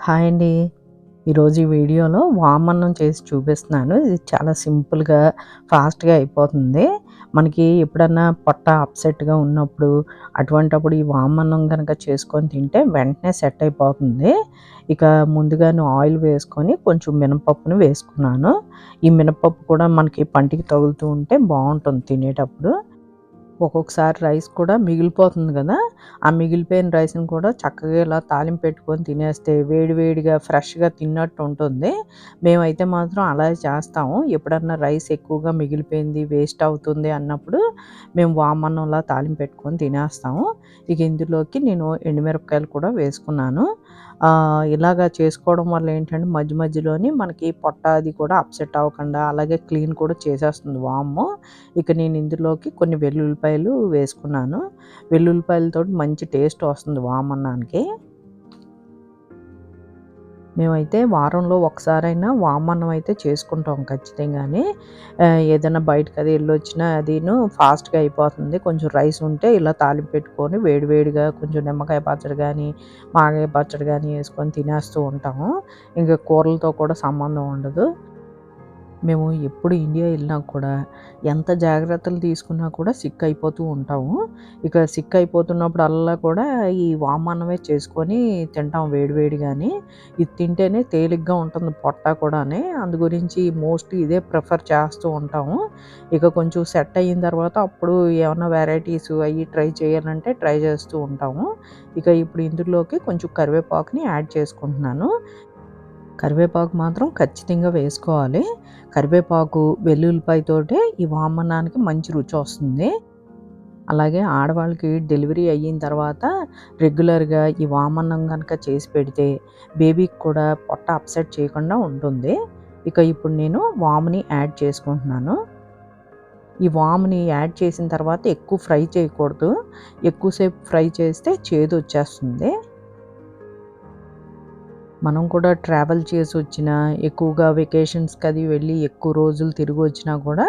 Hi అండి. ఈరోజు ఈ వీడియోలో వామన్నం చేసి చూపిస్తున్నాను. ఇది చాలా సింపుల్‌గా, ఫాస్ట్‌గా అయిపోతుంది. మనకి ఎప్పుడన్నా పొట్ట అప్సెట్‌గా ఉన్నప్పుడు, అటువంటప్పుడు ఈ వామన్నం కనుక చేసుకొని తింటే వెంటనే సెట్ అయిపోతుంది. ఇక ముందుగానే ఆయిల్ వేసుకొని కొంచెం మినపప్పును వేసుకున్నాను. ఈ మినపప్పు కూడా మనకి పంటికి తగులుతూ ఉంటే బాగుంటుంది తినేటప్పుడు. ఒక్కొక్కసారి రైస్ కూడా మిగిలిపోతుంది కదా! ఆ మిగిలిపోయిన రైస్‌ని కూడా చక్కగా ఇలా తాలింపు పెట్టుకొని తినేస్తే వేడివేడిగా ఫ్రెష్‌గా తిన్నట్టు ఉంటుంది. మేమైతే మాత్రం అలాగే చేస్తాము. ఎప్పుడన్నా రైస్ ఎక్కువగా మిగిలిపోయింది, వేస్ట్ అవుతుంది అన్నప్పుడు మేము వామన్నంలా తాలింపు పెట్టుకొని తినేస్తాము. ఇక ఇందులోకి నేను ఎండుమిరపకాయలు కూడా వేసుకున్నాను. ఇలాగా చేసుకోవడం వల్ల ఏంటంటే మధ్య మధ్యలోని మనకి పొట్ట అది కూడా అప్సెట్ అవ్వకుండా అలాగే క్లీన్ కూడా చేసేస్తుంది వాము. ఇక నేను ఇందులోకి కొన్ని వెల్లుల్లిపాయలు వేసుకున్నాను. వెల్లుల్లిపాయలతో మంచి టేస్ట్ వస్తుంది వామన్నానికి. మేమైతే వారంలో ఒకసారైనా వామన్నం అయితే చేసుకుంటాం ఖచ్చితంగానే ఏదైనా బయటకు అది వెళ్ళొచ్చినా అదీను ఫాస్ట్‌గా అయిపోతుంది. కొంచెం రైస్ ఉంటే ఇలా తాలింపు పెట్టుకొని వేడివేడిగా కొంచెం నిమ్మకాయ పచ్చడి కానీ మాగాయ పచ్చడి కానీ వేసుకొని తినేస్తూ ఉంటాము. ఇంకా కూరలతో కూడా సంబంధం ఉండదు. మేము ఎప్పుడు ఇండియా వెళ్ళినా కూడా ఎంత జాగ్రత్తలు తీసుకున్నా కూడా సిక్ అయిపోతూ ఉంటాము. ఇక సిక్ అయిపోతున్నప్పుడు అల్లా కూడా ఈ వామన్నమే చేసుకొని తింటాం వేడివేడిగాని ఇది తింటేనే తేలిగ్గా ఉంటుంది పొట్ట కూడాని. అందు గురించి మోస్ట్‌లీ ఇదే ప్రిఫర్ చేస్తూ ఉంటాము. ఇక కొంచెం సెట్ అయిన తర్వాత అప్పుడు ఏమైనా వెరైటీస్ అవి ట్రై చేయాలంటే ట్రై చేస్తూ ఉంటాము. ఇక ఇప్పుడు ఇందులోకి కొంచెం కరివేపాకుని యాడ్ చేసుకుంటున్నాను. కరివేపాకు మాత్రం ఖచ్చితంగా వేసుకోవాలి. కరివేపాకు, వెల్లుల్లిపాయతోటే ఈ వామన్నానికి మంచి రుచి వస్తుంది అలాగే ఆడవాళ్ళకి డెలివరీ అయిన తర్వాత రెగ్యులర్‌గా ఈ వామన్నం కనుక చేసి పెడితే బేబీకి కూడా పొట్ట అప్సెట్ చేయకుండా ఉంటుంది. ఇక ఇప్పుడు నేను వాముని యాడ్ చేసుకుంటున్నాను. ఈ వాముని యాడ్ చేసిన తర్వాత ఎక్కువ ఫ్రై చేయకూడదు. ఎక్కువసేపు ఫ్రై చేస్తే చేదు వచ్చేస్తుంది మనం కూడా ట్రావెల్ చేసి వచ్చిన ఎక్కువగా వెకేషన్స్‌కి అది వెళ్ళి ఎక్కువ రోజులు తిరిగొచ్చినా కూడా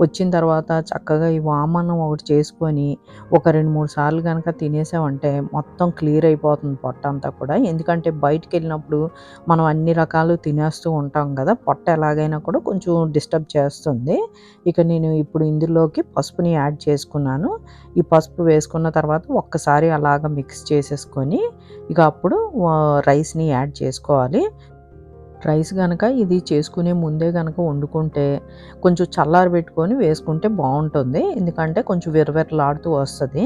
వచ్చిన తర్వాత చక్కగా ఈ వామన్నం ఒకటి చేసుకొని ఒక 2, 3 సార్లు కనుక తినేసామంటే మొత్తం క్లియర్ అయిపోతుంది పొట్ట అంతా కూడా. ఎందుకంటే బయటికెళ్ళినప్పుడు మనం అన్ని రకాలు తినేస్తూ ఉంటాం కదా పొట్ట ఎలాగైనా కూడా కొంచెం డిస్టర్బ్ చేస్తుంది. ఇక నేను ఇప్పుడు ఇందులోకి పసుపుని యాడ్ చేసుకున్నాను. ఈ పసుపు వేసుకున్న తర్వాత ఒక్కసారి అలాగ మిక్స్ చేసేసుకొని ఇక అప్పుడు రైస్‌ని యాడ్ చేసుకోవాలి. రైస్ కనుక ఇది చేసుకునే ముందే కనుక వండుకుంటే కొంచెం చల్లారబెట్టుకొని వేసుకుంటే బాగుంటుంది ఎందుకంటే కొంచెం విరవిరలాడుతూ వస్తుంది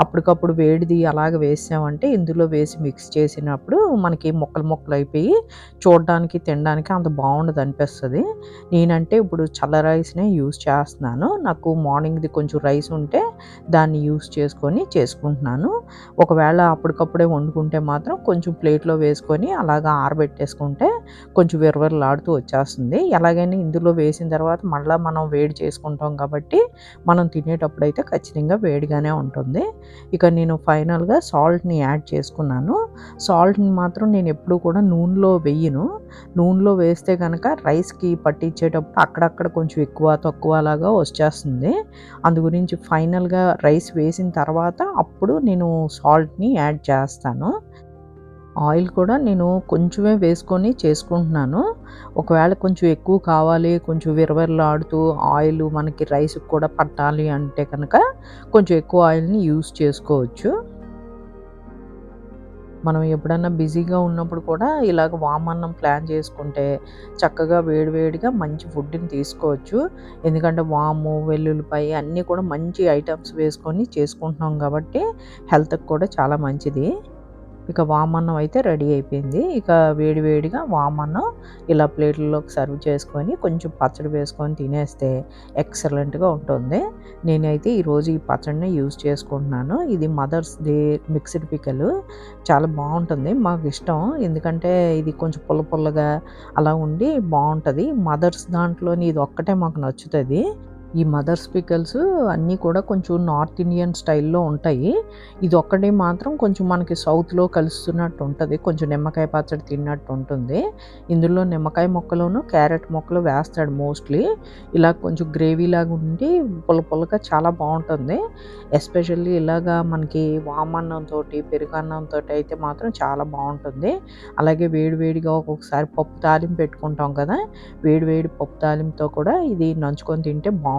అప్పటికప్పుడు వేడిది అలాగ వేసామంటే ఇందులో వేసి మిక్స్ చేసినప్పుడు మనకి ముక్కలు ముక్కలు అయిపోయి చూడడానికి, తినడానికి అంత బావుండదనిపిస్తది. నేనంటే ఇప్పుడు చల్ల రైస్‌నే యూజ్ చేస్తున్నాను. నాకు మార్నింగ్‌ది కొంచెం రైస్ ఉంటే దాన్ని యూస్ చేసుకొని చేసుకుంటున్నాను. ఒకవేళ అప్పటికప్పుడే వండుకుంటే మాత్రం కొంచెం ప్లేట్‌లో వేసుకొని అలాగా ఆరబెట్టేసుకుంటే కొంచెం విరవిరలాడుతూ వచ్చేస్తుంది. ఎలాగైనా ఇందులో వేసిన తర్వాత మళ్ళీ మనం వేడి చేసుకుంటాం కాబట్టి మనం తినేటప్పుడైతే ఖచ్చితంగా వేడిగానే ఉంటుంది. ఇక నేను ఫైనల్‌గా సాల్ట్‌ని యాడ్ చేసుకున్నాను. సాల్ట్‌ని మాత్రం నేను ఎప్పుడూ కూడా నూనెలో వెయ్యను. నూనెలో వేస్తే కనుక రైస్‌కి పట్టించేటప్పుడు అక్కడక్కడ కొంచెం ఎక్కువ, తక్కువ అలాగా వచ్చేస్తుంది. అందు గురించి ఫైనల్‌గా రైస్ వేసిన తర్వాత అప్పుడు నేను సాల్ట్‌ని యాడ్ చేస్తాను. ఆయిల్ కూడా నేను కొంచెమే వేసుకొని చేసుకుంటున్నాను. ఒకవేళ కొంచెం ఎక్కువ కావాలి, కొంచెం విరవిరలాడుతూ ఆయిల్ మనకి రైస్‌కి కూడా పట్టాలి అంటే కనుక కొంచెం ఎక్కువ ఆయిల్‌ని యూస్ చేసుకోవచ్చు. మనం ఎప్పుడన్నా బిజీగా ఉన్నప్పుడు కూడా ఇలాగ వామన్నం ప్లాన్ చేసుకుంటే చక్కగా వేడివేడిగా మంచి ఫుడ్‌ని తీసుకోవచ్చు. ఎందుకంటే వాము, వెల్లుల్లిపాయ అన్నీ కూడా మంచి ఐటమ్స్ వేసుకొని చేసుకుంటున్నాం కాబట్టి హెల్త్‌కి కూడా చాలా మంచిది. ఇక వామన్నం అయితే రెడీ అయిపోయింది. ఇక వేడి వేడిగా వామన్నం ఇలా ప్లేట్లలోకి సర్వ్ చేసుకొని కొంచెం పచ్చడి వేసుకొని తినేస్తే ఎక్సలెంట్‌గా ఉంటుంది. నేనైతే ఈరోజు ఈ పచ్చడిని యూజ్ చేసుకుంటున్నాను. ఇది మదర్స్ డే మిక్స్డ్ పికలు చాలా బాగుంటుంది మాకు ఇష్టం ఎందుకంటే ఇది కొంచెం పుల్ల పుల్లగా అలా ఉండి బాగుంటుంది మదర్స్ దాంట్లోని ఇది ఒక్కటే మాకు నచ్చుతుంది ఈ మదర్స్ పికల్స్ అన్నీ కూడా కొంచెం నార్త్ ఇండియన్ స్టైల్‌లో ఉంటాయి. ఇది ఒక్కటి మాత్రం కొంచెం మనకి సౌత్‌లో కలుస్తున్నట్టు ఉంటుంది కొంచెం నిమ్మకాయ పచ్చడి తిన్నట్టు ఉంటుంది. ఇందులో నిమ్మకాయ మొక్కలోను క్యారెట్ ముక్కలు వేస్తాడు మోస్ట్‌లీ. ఇలా కొంచెం గ్రేవీలాగా ఉండి పుల్ల పుల్లగా చాలా బాగుంటుంది ఎస్పెషల్లీ ఇలాగా మనకి వామన్నంతో పెరుగన్నంతో అయితే మాత్రం చాలా బాగుంటుంది అలాగే వేడివేడిగా ఒక్కొక్కసారి పప్పు తాలింపు పెట్టుకుంటాం కదా! వేడివేడి పప్పు తాలింపుతో కూడా ఇది నంచుకొని తింటే బాగుంటుంది